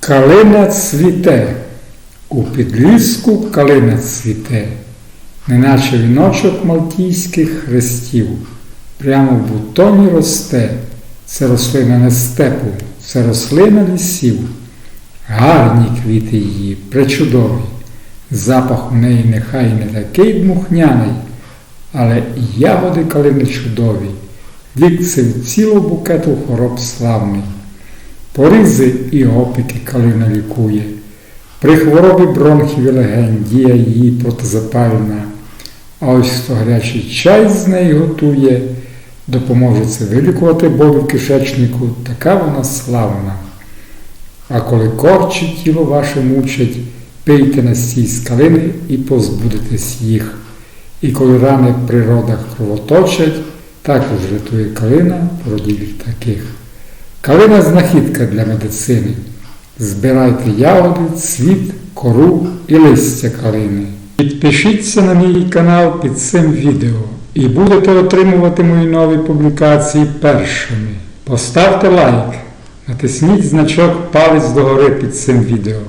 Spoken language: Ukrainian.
Калина цвіте, у підліску калина цвіте, неначе віночок малтійських хрестів, прямо в бутоні росте, це рослина не степу, це рослина лісів. Гарні квіти її, пречудові, запах у неї нехай не такий дмухняний, але і ягоди калини чудові, вік це в цілу букету хвороб славний. Порізи і опіки калина лікує, при хворобі бронхів і легень дія її протизапальна, а ось хто гарячий чай з неї готує, допоможе це вилікувати болі в кишечнику, така вона славна. А коли корчі тіло ваше мучить, пийте настій з калини і позбудетесь їх. І коли рани в природах кровоточать, також рятує калина породіль таких. Калина знахідка для медицини. Збирайте ягоди, цвіт, кору і листя калини. Підпишіться на мій канал під цим відео і будете отримувати мої нові публікації першими. Поставте лайк, натисніть значок палець догори під цим відео.